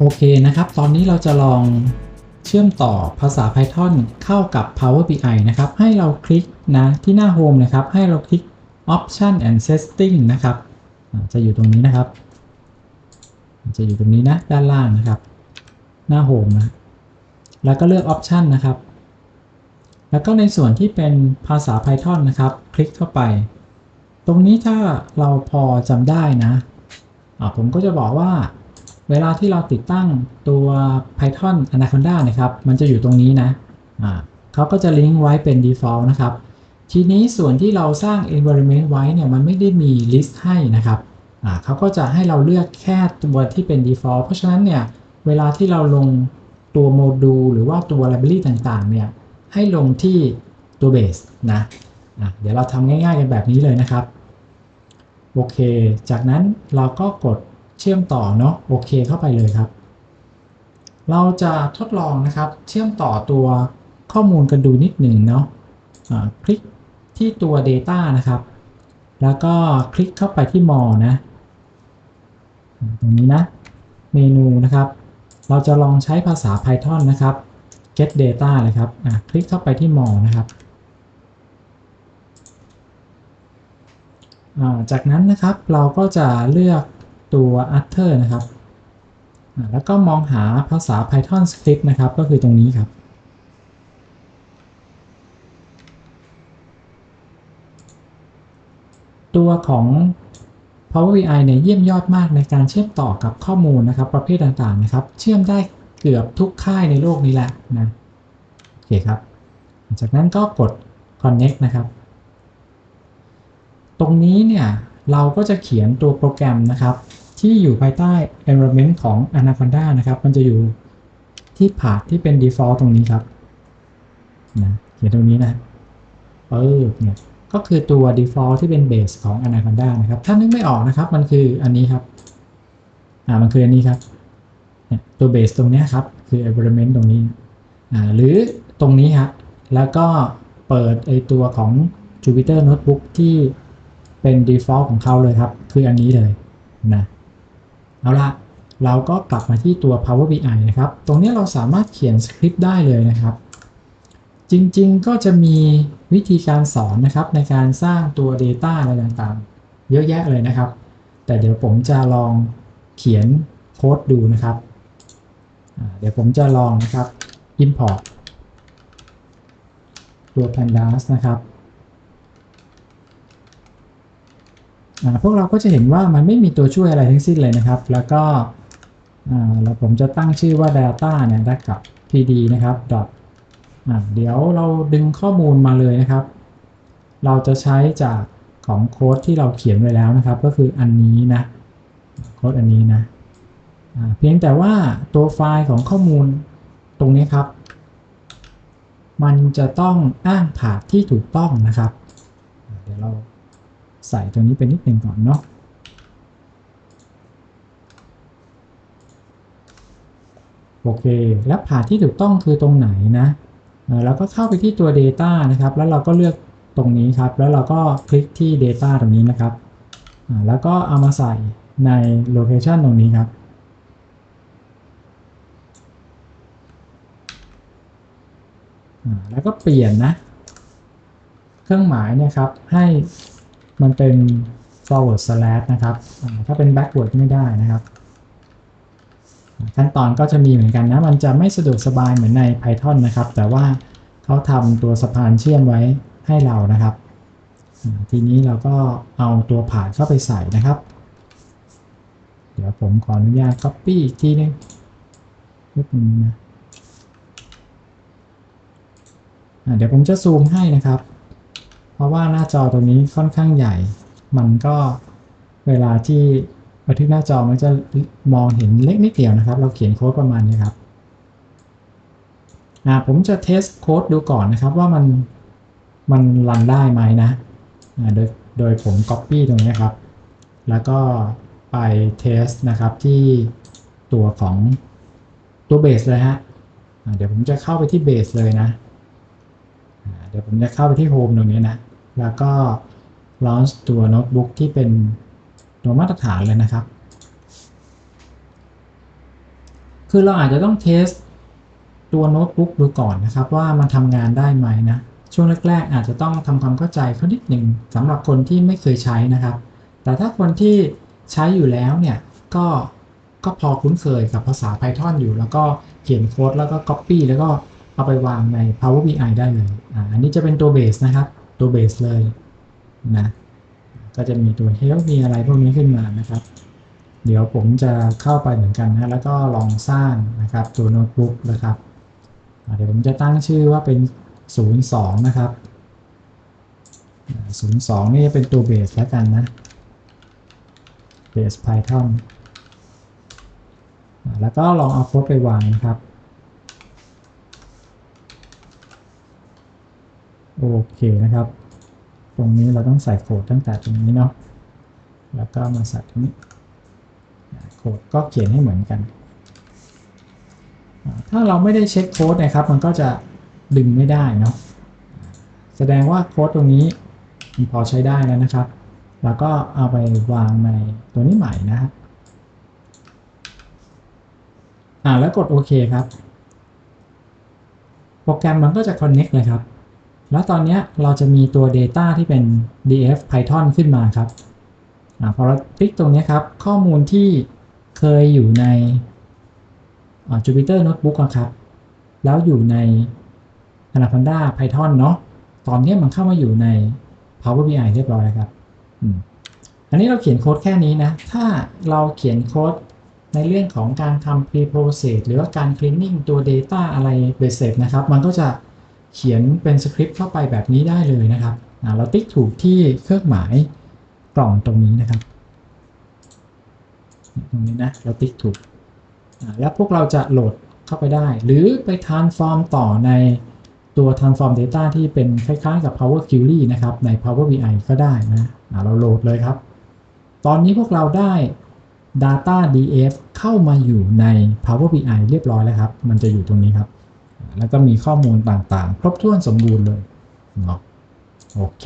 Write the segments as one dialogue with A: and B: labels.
A: โอเคนะครับ ตอนนี้เราจะลองเชื่อมต่อภาษา Python เข้ากับ Power BI นะครับ ให้เราคลิกนะที่หน้า Home นะครับ ให้เราคลิก Option and Setting นะครับ จะอยู่ตรงนี้นะครับ จะอยู่ตรงนี้นะ ด้านล่างนะครับ หน้า Home นะ แล้วก็เลือก Option นะครับ แล้วก็ในส่วนที่เป็นภาษา Python นะครับ คลิกเข้าไป ตรงนี้ถ้าเราพอจำได้นะ ผมก็จะบอกว่า เวลาที่เราติดตั้งตัว Python Anaconda นะครับ มันจะอยู่ตรงนี้นะอ่าเขาก็จะลิงก์ไว้เป็น default นะครับ ทีนี้ส่วนที่เราสร้าง environment ไว้เนี่ยมันไม่ได้มี list ให้นะครับเขาก็จะให้เราเลือกแค่ตัวที่เป็น default เพราะฉะนั้นเนี่ย เวลาที่เราลงตัวโมดูลหรือว่าตัว library ต่างๆ เนี่ย ให้ลงที่ตัว base นะะเดี๋ยวเราทำง่ายๆกันแบบนี้เลยนะครับ โอเค จากนั้นเราก็กด เชื่อมต่อเนาะโอเคเข้าไปเลยครับ เราจะทดลองนะครับ เชื่อมต่อตัวข้อมูลกันดูนิดหนึ่งเนาะะคลิกที่ตัว Data นะครับ แล้วก็คลิกเข้าไปที่ More นะตรงนี้นะ เมนูนะครับ เราจะลองใช้ภาษา Python นะครับ get data เลยครับคลิกเข้าไปที่ more นะครับจากนั้นนะครับเราก็จะเลือก ตัว utter นะครับ แล้วก็มองหาภาษา Python script นะครับ ก็คือตรงนี้ครับ ตัวของ Power BI เนี่ยเยี่ยมยอดมากในการเชื่อมต่อกับข้อมูลนะครับ ประเภทต่างๆนะครับ เชื่อมได้เกือบทุกค่ายในโลกนี้แหละนะ โอเคครับ จากนั้นก็กด connect นะครับ ตรงนี้เนี่ย เราก็จะเขียนตัวโปรแกรมนะครับ ที่อยู่ภายใต้ environment ของ Anaconda นะครับ มันจะอยู่ที่ผาดที่เป็น default ตรงนี้ครับนะเขียนตรงนี้นะเออเนี่ยก็คือตัว default ที่เป็น base ของ Anaconda นะครับ ถ้านึกไม่ออกนะครับ มันคืออันนี้ครับอ่ามันคืออันนี้ครับเนี่ยตัว base ตรงนี้ครับ คือ environment ตรงนี้อ่าหรือตรงนี้ครแล้วก็เปิดไอตัวของ Jupyter Notebook ที่ เป็น default ของเขาเลยครับ คืออันนี้เลยนะเอาละเราก็กลับมาที่ตัว Power BI นะครับ ตรงนี้เราสามารถเขียนสคริปต์ได้เลยนะครับ จริงๆก็จะมีวิธีการสอนนะครับ ในการสร้างตัว Data อะไรต่างๆ เยอะแยะเลยนะครับ แต่เดี๋ยวผมจะลองเขียนโค้ดดูนะครับ เดี๋ยวผมจะลองนะครับ import ตัว pandas นะครับอ่า พวกเราก็จะเห็นว่ามันไม่มีตัวช่วยอะไรทั้งสิ้นเลยนะครับ แล้วก็อ่าแล้วผมจะตั้งชื่อว่า data เนี่ยได้กับ pd นะครับ dot เดี๋ยวเราดึงข้อมูลมาเลยนะครับ เราจะใช้จากของโค้ดที่เราเขียนไว้แล้วนะครับ ก็คืออันนี้นะโค้ดอันนี้นะเพียงแต่ว่าตัวไฟล์ของข้อมูลตรงนี้ครับ มันจะต้องอ้างผาดที่ถูกต้องนะครับ เดี๋ยวเรา ใส่ตรงนี้เป็นนิดหนึ่งก่อนเนาะโอเค แล้วผาที่ถูกต้องคือตรงไหนนะเราก็เข้าไปที่ตัว Data นะครับ แล้วเราก็เลือกตรงนี้ครับ แล้วเราก็คลิกที่ Data ตรงนี้นะครับ แล้วก็เอามาใส่ใน Location ตรงนี้ครับแล้วก็เปลี่ยนนะ เครื่องหมายเนี่ยครับให้ มันเป็น forward slash นะครับ ถ้าเป็น backward ไม่ได้นะครับ ขั้นตอนก็จะมีเหมือนกันนะ มันจะไม่สะดวกสบายเหมือนใน Python นะครับ แต่ว่าเขาทำตัวสะพานเชื่อมไว้ให้เรานะครับ ทีนี้เราก็เอาตัวผ่านเข้าไปใส่นะครับ เดี๋ยวผมขออนุญาต Copy อีกทีนึงนิดนึงนะเดี๋ยวผมจะซูมให้นะครับ เพราะว่าหน้าจอตรงนี้ค่อนข้างใหญ่ มันก็เวลาที่บันทึกหน้าจอมันจะมองเห็นเล็กนิดเดียวนะครับ เราเขียนโค้ดประมาณนี้ครับผมจะเทสโค้ดดูก่อนนะครับว่ามันมันรันได้ไหมนะโดยโดยผม Copy ตรงนี้ครับ แล้วก็ไปเทสนะครับที่ตัวของตัวเบสเลยฮะเดี๋ยวผมจะเข้าไปที่เบสเลยนะ เดี๋ยวผมจะเข้าไปที่ Home ตรงนี้นะ แล้วก็ launch ตัวโน้ตบุ๊กที่เป็นตัวมาตรฐานเลยนะครับ คือเราอาจจะต้องเทสตัวโน้ตบุ๊กดูก่อนนะครับ ว่ามันทำงานได้ไหมนะ ช่วงแรก ๆ อาจจะต้องทำความเข้าใจเขานิดหนึ่งสำหรับคนที่ไม่เคยใช้นะครับ แต่ถ้าคนที่ใช้อยู่แล้วเนี่ยก็ก็พอคุ้นเคยกับภาษา Python อยู่ แล้วก็เขียนโค้ดแล้วก็ Copy แล้วก็เอาไปวางใน Power BI ได้เลยอ,อันนี้จะเป็นตัวเบสนะครับ ตัวเบสเลยนะก็จะมีตัว Help มีอะไรพวกนี้ขึ้นมานะครับ เดี๋ยวผมจะเข้าไปเหมือนกันนะแล้วก็ลองสร้างนะครับตัวโน้ตบุ๊กนะครับเดี๋ยวผมจะตั้งชื่อว่าเป็น 02 นะครับ 02 นี่จะเป็นตัวเบสแล้วกันนะเบส Python อ่าแล้วก็ลองเอาโค้ดไปวางนะครับ โอเคนะครับ ตรงนี้เราต้องใส่โค้ดตั้งแต่ตรงนี้เนาะแล้วก็มาใส่ตรงนี้โค้ดก็เขียนให้เหมือนกัน ถ้าเราไม่ได้เช็คโค้ดนะครับ มันก็จะดึงไม่ได้เนาะแสดงว่าโค้ดตรงนี้มันพอใช้ได้แล้วนะครับ แล้วก็เอาไปวางในตัวนี้ใหม่นะครับอ่าแล้วกดโอเคครับ โปรแกรมมันก็จะ connect เลยครับ แล้วตอนนี้เราจะมีตัว Data ที่เป็น df python ขึ้นมาครับอพอเราคลิกตรงนี้ครับ ข้อมูลที่เคยอยู่ใน Jupyter Notebook อะครับ แล้วอยู่ใน Anaconda Python เนาะตอนนี้มันเข้ามาอยู่ใน Power BI เรียบร้อยแล้วครับอันนี้เราเขียนโค้ดแค่นี้นะ ถ้าเราเขียนโค้ดในเรื่องของการทำ pre-process หรือว่าการ cleaning ตัว data อะไรเบสเสร็จนะครับ มันก็จะ เขียนเป็นสคริปต์เข้าไปแบบนี้ได้เลยนะครับ เราติ๊กถูกที่เครื่องหมายกล่องตรงนี้นะครับ ตรงนี้นะ เราติ๊กถูก แล้วพวกเราจะโหลดเข้าไปได้ หรือไป transform ต่อในตัว transform data ที่เป็นคล้ายๆกับ Power Query นะครับ ใน Power BI ก็ได้นะเราโหลดเลยครับ ตอนนี้พวกเราได้ Data DF เข้ามาอยู่ใน Power BI เรียบร้อยแล้วครับ มันจะอยู่ตรงนี้ครับ แล้วก็มีข้อมูลต่างๆ ครบถ้วนสมบูรณ์เลยเนาะโอเค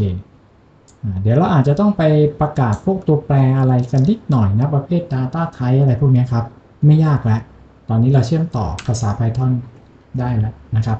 A: เดี๋ยวเราอาจจะต้องไปประกาศพวกตัวแปรอะไรกันนิดหน่อยนะ ประเภท Data Type อะไรพวกนี้ครับ ไม่ยากแล้ว ตอนนี้เราเชื่อมต่อภาษา Python ได้แล้วนะครับ